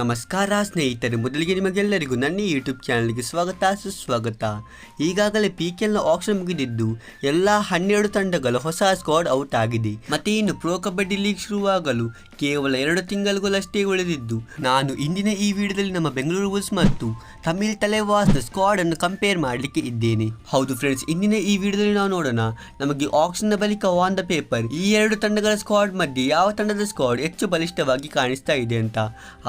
ನಮಸ್ಕಾರ ಸ್ನೇಹಿತರೆ, ಮೊದಲಿಗೆ ನಿಮಗೆಲ್ಲರಿಗೂ ನನ್ನ ಯೂಟ್ಯೂಬ್ ಚಾನಲ್ಗೆ ಸ್ವಾಗತ, ಸುಸ್ವಾಗತ. ಈಗಾಗಲೇ ಪಿ ಕೆಲ್ನ ಆಕ್ಷನ್ ಮುಗಿದಿದ್ದು, ಎಲ್ಲ ಹನ್ನೆರಡು ತಂಡಗಳು ಹೊಸ ಸ್ಕ್ವಾಡ್ ಔಟ್ ಆಗಿದೆ. ಮತ್ತೆ ಇನ್ನು ಪ್ರೋ ಕಬಡ್ಡಿ ಲೀಗ್ ಶುರುವಾಗಲು ಕೇವಲ ಎರಡು ತಿಂಗಳುಗಳಷ್ಟೇ ಉಳಿದಿದ್ದು. ನಾನು ಇಂದಿನ ಈ ವಿಡಿಯೋದಲ್ಲಿ ನಮ್ಮ ಬೆಂಗಳೂರು ಬುಲ್ಸ್ ಮತ್ತು ತಮಿಳ್ ತಲೆವಾಸ್ ಸ್ಕ್ವಾಡ್ ಅನ್ನು ಕಂಪೇರ್ ಮಾಡಲಿಕ್ಕೆ ಇದ್ದೇನೆ. ಹೌದು ಫ್ರೆಂಡ್ಸ್ ಇಂದಿನ ಈ ವಿಡಿಯೋದಲ್ಲಿ ನಾವು ನೋಡೋಣ. ನಮಗೆ ಆಕ್ಷನ್ ಬಳಿಕ ಆನ್ ದ ಪೇಪರ್ ಈ ಎರಡು ತಂಡಗಳ ಸ್ಕ್ವಾಡ್ ಮಧ್ಯೆ ಯಾವ ತಂಡದ ಸ್ಕ್ವಾಡ್ ಹೆಚ್ಚು ಬಲಿಷ್ಠವಾಗಿ ಕಾಣಿಸ್ತಾ ಇದೆ ಅಂತ.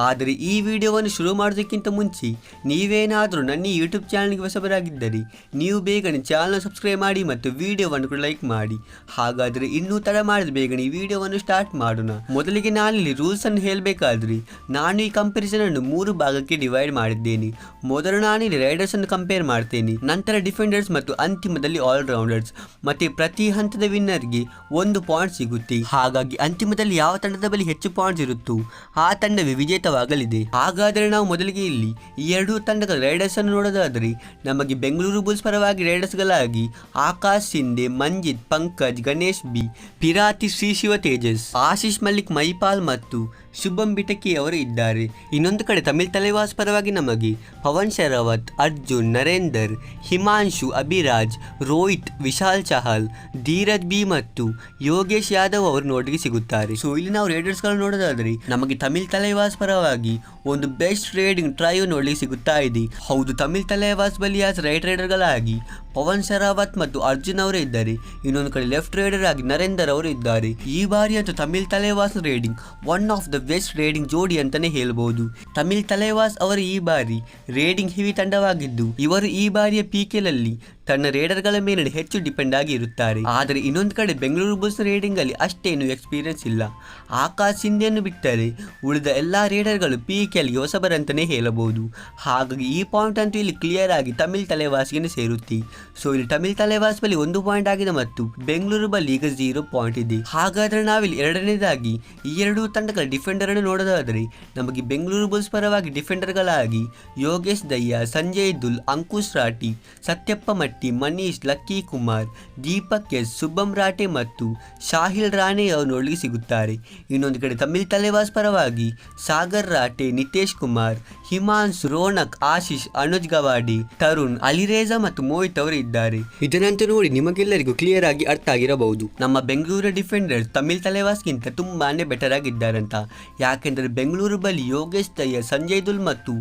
ಆದರೆ ಈ ವಿಡಿಯೋವನ್ನು ಶುರು ಮಾಡೋದಕ್ಕಿಂತ ಮುಂಚೆ ನೀವೇನಾದರೂ ನನ್ನ ಯೂಟ್ಯೂಬ್ ಚಾನಲ್ಗೆ ಹೊಸಬರಾಗಿದ್ದರೆ ನೀವು ಬೇಗನೆ ಚಾನಲ್ ಸಬ್ಸ್ಕ್ರೈಬ್ ಮಾಡಿ ಮತ್ತು ವಿಡಿಯೋವನ್ನು ಕೂಡ ಲೈಕ್ ಮಾಡಿ. ಹಾಗಾದರೆ ಇನ್ನೂ ತಡ ಮಾಡಿದ ಬೇಗನೆ ಈ ವಿಡಿಯೋವನ್ನು ಸ್ಟಾರ್ಟ್ ಮಾಡೋಣ. ಮೊದಲಿಗೆ ನಾನಿಲ್ಲಿ ರೂಲ್ಸ್ ಅನ್ನು ಹೇಳಬೇಕಾದ್ರೆ. ನಾನು ಈ ಕಂಪ್ಯಾರಿಸನನ್ನು ಮೂರು ಭಾಗಕ್ಕೆ ಡಿವೈಡ್ ಮಾಡಿದ್ದೇನೆ. ಮೊದಲು ನಾನಿಲ್ಲಿ ರೈಡರ್ಸ್ ಅನ್ನು ಕಂಪೇರ್ ಮಾಡ್ತೇನೆ. ನಂತರ ಡಿಫೆಂಡರ್ಸ್ ಮತ್ತು ಅಂತಿಮದಲ್ಲಿ ಆಲ್ ರೌಂಡರ್ಸ್ ಮತ್ತೆ ಪ್ರತಿ ಹಂತದ ವಿನ್ನರ್ಗೆ ಒಂದು ಪಾಯಿಂಟ್ ಸಿಗುತ್ತೆ. ಹಾಗಾಗಿ ಅಂತಿಮದಲ್ಲಿ ಯಾವ ತಂಡದ ಬಳಿ ಹೆಚ್ಚು ಪಾಯಿಂಟ್ಸ್ ಇರುತ್ತೋ, ಆ ತಂಡವೇ ವಿಜೇತವಾಗಲಿದೆ. ಹಾಗಾದರೆ ನಾವು ಮೊದಲಿಗೆ ಇಲ್ಲಿ ಈ ಎರಡೂ ತಂಡಗಳ ರೈಡರ್ಸ್ ಅನ್ನು ನೋಡೋದಾದರೆ, ನಮಗೆ ಬೆಂಗಳೂರು ಬುಲ್ಸ್ ಪರವಾಗಿ ರೈಡರ್ಸ್ಗಳಾಗಿ ಆಕಾಶ್ ಸಿಂಧೆ, ಮಂಜಿತ್, ಪಂಕಜ್, ಗಣೇಶ್ ಬಿ, ಪಿರಾತಿ ಶ್ರೀ ಶಿವ ತೇಜಸ್, ಆಶೀಶ್ ಮಲ್ಲಿಕ್ ಮೈಪಾಲ್ ಮತ್ತು ಶುಭಂ ಬಿಟಕಿ ಅವರು ಇದ್ದಾರೆ. ಇನ್ನೊಂದು ಕಡೆ ತಮಿಳ್ ತಲೆವಾಸ್ ಪರವಾಗಿ ನಮಗೆ ಪವನ್ ಶರಾವತ್, ಅರ್ಜುನ್, ನರೇಂದರ್, ಹಿಮಾಂಶು, ಅಭಿರಾಜ್, ರೋಹಿತ್, ವಿಶಾಲ್ ಚಹಲ್, ಧೀರಜ್ ಬಿ ಮತ್ತು ಯೋಗೇಶ್ ಯಾದವ್ ಅವರು ನೋಡಿಗೆ ಸಿಗುತ್ತಾರೆ. ಸೊ ಇಲ್ಲಿ ನಾವು ರೇಡರ್ಸ್ಗಳು ನೋಡೋದಾದ್ರೆ ನಮಗೆ ತಮಿಳ್ ತಲೆವಾಸ್ ಪರವಾಗಿ ಒಂದು ಬೆಸ್ಟ್ ರೇಡಿಂಗ್ ಟ್ರೈವ್ ನೋಡ್ಲಿಕ್ಕೆ ಸಿಗುತ್ತಾ ಇದೆ. ಹೌದು, ತಮಿಳ್ ತಲೆವಾಸ್ ಬಲಿಯಾಸ್ ಆಸ್ ರೈಟ್ ರೈಡರ್ಗಳಾಗಿ ಪವನ್ ಶರಾವತ್ ಮತ್ತು ಅರ್ಜುನ್ ಅವರೇ ಇದ್ದಾರೆ. ಇನ್ನೊಂದು ಕಡೆ ಲೆಫ್ಟ್ ರೈಡರ್ ಆಗಿ ನರೇಂದರ್ ಅವರು ಇದ್ದಾರೆ. ಈ ಬಾರಿ ಅಂತೂ Tamil Thalaivas raiding one of the best raiding ಜೋಡಿ ಅಂತಾನೆ ಹೇಳಬಹುದು ತಮಿಳ್ ತಲೆವಾಸ್ ಅವರು ಈ ಬಾರಿ ರೇಡಿಂಗ್ ಹೆವಿ ತಂಡವಾಗಿದ್ದು, ಇವರು ಈ ಬಾರಿಯ ಪಿಕೆಲಲ್ಲಿ ತನ್ನ ರೇಡರ್ಗಳ ಮೇಲೆ ಹೆಚ್ಚು ಡಿಪೆಂಡ್ ಆಗಿ ಇರುತ್ತಾರೆ. ಆದರೆ ಇನ್ನೊಂದು ಕಡೆ ಬೆಂಗಳೂರು ಬುಲ್ಸ್ ರೇಡಿಂಗ್ ಅಲ್ಲಿ ಅಷ್ಟೇನು ಎಕ್ಸ್ಪೀರಿಯನ್ಸ್ ಇಲ್ಲ. ಆಕಾಶ್ ಸಿಂಧೆಯನ್ನು ಬಿಟ್ಟರೆ ಉಳಿದ ಎಲ್ಲಾ ರೇಡರ್ಗಳು ಪಿ ಕೆಲ್ಗೆ ಹೊಸಬರಂತಾನೆ ಹೇಳಬಹುದು. ಹಾಗಾಗಿ ಈ ಪಾಯಿಂಟ್ ಅಂತೂ ಇಲ್ಲಿ ಕ್ಲಿಯರ್ ಆಗಿ ತಮಿಳ್ ತಲೆವಾಸ್ಗೆ ಸೇರುತ್ತೆ. ಸೊ ಇಲ್ಲಿ ತಮಿಳ್ ತಲೆವಾಸ್ ಬಳಿ ಒಂದು ಪಾಯಿಂಟ್ ಆಗಿದೆ ಮತ್ತು ಬೆಂಗಳೂರು ಬಳಿ ಈಗ ಜೀರೋ ಪಾಯಿಂಟ್ ಇದೆ. ಹಾಗಾದ್ರೆ ನಾವಿಲ್ಲಿ ಎರಡನೇದಾಗಿ ಈ ಎರಡೂ ತಂಡಗಳ ಡಿಫೆಂಡರ್ ಅನ್ನು ನೋಡೋದಾದರೆ ನಮಗೆ ಬೆಂಗಳೂರು ಬುಲ್ಸ್ ಪರವಾಗಿ ಡಿಫೆಂಡರ್ಗಳಾಗಿ ಯೋಗೇಶ್ ದಯ್ಯ, ಸಂಜಯ್ ದುಲ್, ಅಂಕುಶ್ ರಾಟಿ ಸತ್ಯಪ್ಪ ಮಟ್ಟಿ ಮನೀಶ್, ಲಕ್ಕಿ ಕುಮಾರ್, ದೀಪಕ್ ಎಸ್, ಶುಭಂ ರಾಟೆ ಮತ್ತು ಶಾಹಿಲ್ ರಾಣೆ ಅವರು ನೋಡಲಿಕ್ಕೆ ಸಿಗುತ್ತಾರೆ. ಇನ್ನೊಂದು ಕಡೆ ತಮಿಳ್ ತಲೆವಾಸ್ ಪರವಾಗಿ ಸಾಗರ್ ರಾಟೆ ನಿತೇಶ್ ಕುಮಾರ್ ಹಿಮಾಂಶ್ ರೋನಕ್, ಆಶೀಶ್, ಅನುಜ್ ಗವಾಡಿ, ತರುಣ್, ಅಲಿರೇಜಾ ಮತ್ತು ಮೋಹಿತ್ ಅವರು ಇದ್ದಾರೆ. ಇದನ್ನಂತೂ ನೋಡಿ ನಿಮಗೆಲ್ಲರಿಗೂ ಕ್ಲಿಯರ್ ಆಗಿ ಅರ್ಥ ಆಗಿರಬಹುದು. ನಮ್ಮ ಬೆಂಗಳೂರು ಡಿಫೆಂಡರ್ ತಮಿಳ್ ತಲೆವಾಸ್ಗಿಂತ ತುಂಬಾನೇ ಬೆಟರ್ ಆಗಿದ್ದಾರಂತ. ಯಾಕೆಂದರೆ ಬೆಂಗಳೂರು ಬಳಿ ಯೋಗೇಶ್ ದಯ್ಯ ಸಂಜಯ್ ದುಲ್ ಮತ್ತು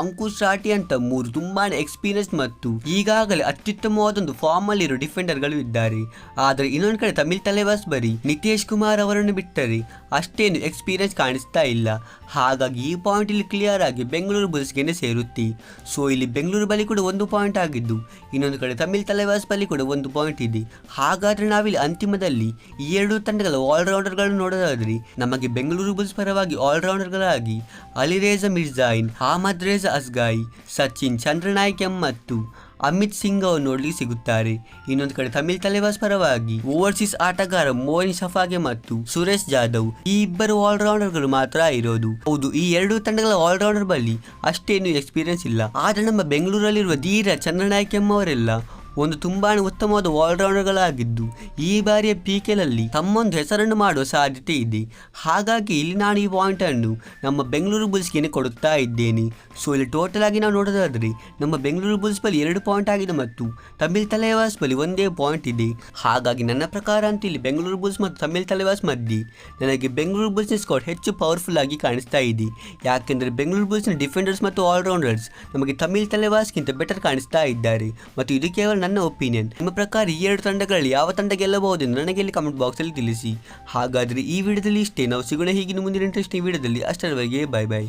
ಅಂಕುಶ್ ರಾಠಿ ಅಂತ ಮೂರು ತುಂಬಾನೇ ಎಕ್ಸ್ಪೀರಿಯನ್ಸ್ ಮತ್ತು ಈಗಾಗಲೇ ಅತ್ಯುತ್ತಮವಾದೊಂದು ಫಾರ್ಮ್ ಅಲ್ಲಿರೋ ಡಿಫೆಂಡರ್ಗಳು ಇದ್ದಾರೆ. ಆದರೆ ಇನ್ನೊಂದು ಕಡೆ ತಮಿಳ್ ತಲೆವಾಸ್ ಬರೀ ನಿತೇಶ್ ಕುಮಾರ್ ಅವರನ್ನು ಬಿಟ್ಟರೆ ಅಷ್ಟೇನು ಎಕ್ಸ್ಪೀರಿಯನ್ಸ್ ಕಾಣಿಸ್ತಾ ಇಲ್ಲ. ಹಾಗಾಗಿ ಈ ಪಾಯಿಂಟ್ ಇಲ್ಲಿ ಕ್ಲಿಯರ್ ಆಗಿ ಬೆಂಗಳೂರು ಬುಲ್ಸ್ಗೆನೆ ಸೇರುತ್ತೆ. ಸೊ ಇಲ್ಲಿ ಬೆಂಗಳೂರು ಬಳಿ ಕೂಡ ಒಂದು ಪಾಯಿಂಟ್ ಆಗಿದ್ದು, ಇನ್ನೊಂದು ಕಡೆ ತಮಿಳ್ ತಲೆಬಾಸ್ ಬಳಿ ಕೂಡ ಒಂದು ಪಾಯಿಂಟ್ ಇದೆ. ಹಾಗಾದ್ರೆ ನಾವಿಲ್ಲಿ ಅಂತಿಮದಲ್ಲಿ ಈ ಎರಡು ತಂಡಗಳ ಆಲ್ರೌಂಡರ್ಗಳನ್ನು ನೋಡೋದಾದ್ರೆ ನಮಗೆ ಬೆಂಗಳೂರು ಬುಲ್ಸ್ ಪರವಾಗಿ ಆಲ್ರೌಂಡರ್ಗಳಾಗಿ ಅಲಿರೇಜ ಮಿರ್ಜಾಯಿನ್, ಅಹಮದ್ ರೇಜ ಅಸ್ಗಾಯಿ ಸಚಿನ್ ಚಂದ್ರನಾಯ್ಕ್ ಮತ್ತು ಅಮಿತ್ ಸಿಂಗ್ ಅವರು ನೋಡ್ಲಿಕ್ಕೆ ಸಿಗುತ್ತಾರೆ. ಇನ್ನೊಂದು ಕಡೆ ತಮಿಳ್ ತಲೆವಾಸ್ ಪರವಾಗಿ ಓವರ್ಸೀಸ್ ಆಟಗಾರ ಮೋಹನ್ ಸಫಾಗೆ ಮತ್ತು ಸುರೇಶ್ ಜಾಧವ್ ಈ ಇಬ್ಬರು ಆಲ್ರೌಂಡರ್ಗಳು ಮಾತ್ರ ಇರೋದು. ಹೌದು, ಈ ಎರಡು ತಂಡಗಳ ಆಲ್ರೌಂಡರ್ ಬಳಿ ಅಷ್ಟೇನು ಎಕ್ಸ್ಪೀರಿಯನ್ಸ್ ಇಲ್ಲ. ಆದ್ರೆ ನಮ್ಮ ಬೆಂಗಳೂರಲ್ಲಿರುವ ಧೀರ ಚಂದ್ರನಾಯ್ಕ ಅವರೆಲ್ಲ ಒಂದು ತುಂಬಾ ಉತ್ತಮವಾದ ಆಲ್ರೌಂಡರ್ಗಳಾಗಿದ್ದು ಈ ಬಾರಿಯ ಪಿಕೆಲಲ್ಲಿ ತಮ್ಮೊಂದು ಹೆಸರನ್ನು ಮಾಡುವ ಸಾಧ್ಯತೆ ಇದೆ. ಹಾಗಾಗಿ ಇಲ್ಲಿ ನಾನು ಈ ಪಾಯಿಂಟ್ ಅನ್ನು ನಮ್ಮ ಬೆಂಗಳೂರು ಬುಲ್ಸ್ಗೆ ಕೊಡುತ್ತಾ ಇದ್ದೇನೆ. ಸೊ ಇಲ್ಲಿ ಟೋಟಲ್ ಆಗಿ ನಾವು ನೋಡೋದಾದ್ರೆ, ನಮ್ಮ ಬೆಂಗಳೂರು ಬುಲ್ಸ್ ಬಳಿ ಎರಡು ಪಾಯಿಂಟ್ ಆಗಿದೆ ಮತ್ತು ತಮಿಳ್ ತಲೆವಾಸ್ ಬಳಿ ಒಂದೇ ಪಾಯಿಂಟ್ ಇದೆ. ಹಾಗಾಗಿ ನನ್ನ ಪ್ರಕಾರ ಅಂತ ಇಲ್ಲಿ ಬೆಂಗಳೂರು ಬುಲ್ಸ್ ಮತ್ತು ತಮಿಳ್ ತಲೆವಾಸ್ ಮಧ್ಯೆ ನನಗೆ ಬೆಂಗಳೂರು ಬುಲ್ಸ್ನ ಸ್ಕಾಟ್ ಹೆಚ್ಚು ಪವರ್ಫುಲ್ ಆಗಿ ಕಾಣಿಸ್ತಾ ಇದೆ. ಯಾಕೆಂದರೆ ಬೆಂಗಳೂರು ಬುಲ್ಸ್ನ ಡಿಫೆಂಡರ್ಸ್ ಮತ್ತು ಆಲ್ರೌಂಡರ್ಸ್ ನಮಗೆ ತಮಿಳ್ ತಲೆವಾಸ್ಗಿಂತ ಬೆಟರ್ ಕಾಣಿಸ್ತಾ ಇದ್ದಾರೆ. ಮತ್ತು ಇದು ಕೇವಲ ನನ್ನ ಒಪಿನಿಯನ್. ನಿಮ್ಮ ಪ್ರಕಾರ ಈ ಎರಡು ತಂಡಗಳಲ್ಲಿ ಯಾವ ತಂಡ ಗೆಲ್ಲಬಹುದೆಂದು ನನಗೆ ಇಲ್ಲಿ ಕಮೆಂಟ್ ಬಾಕ್ಸಲ್ಲಿ ತಿಳಿಸಿ. ಹಾಗಾದರೆ ಈ ವಿಡಿಯೋದಲ್ಲಿ ಇಷ್ಟೇ. ನಾವು ಸಿಗೋಣ ಹೀಗಿನ ಮುಂದಿನ ಇಂಟ್ರೆಸ್ಟಿಂಗ್ ವಿಡಿಯೋದಲ್ಲಿ. ಅಷ್ಟರವರೆಗೆ ಬಾಯ್ ಬಾಯ್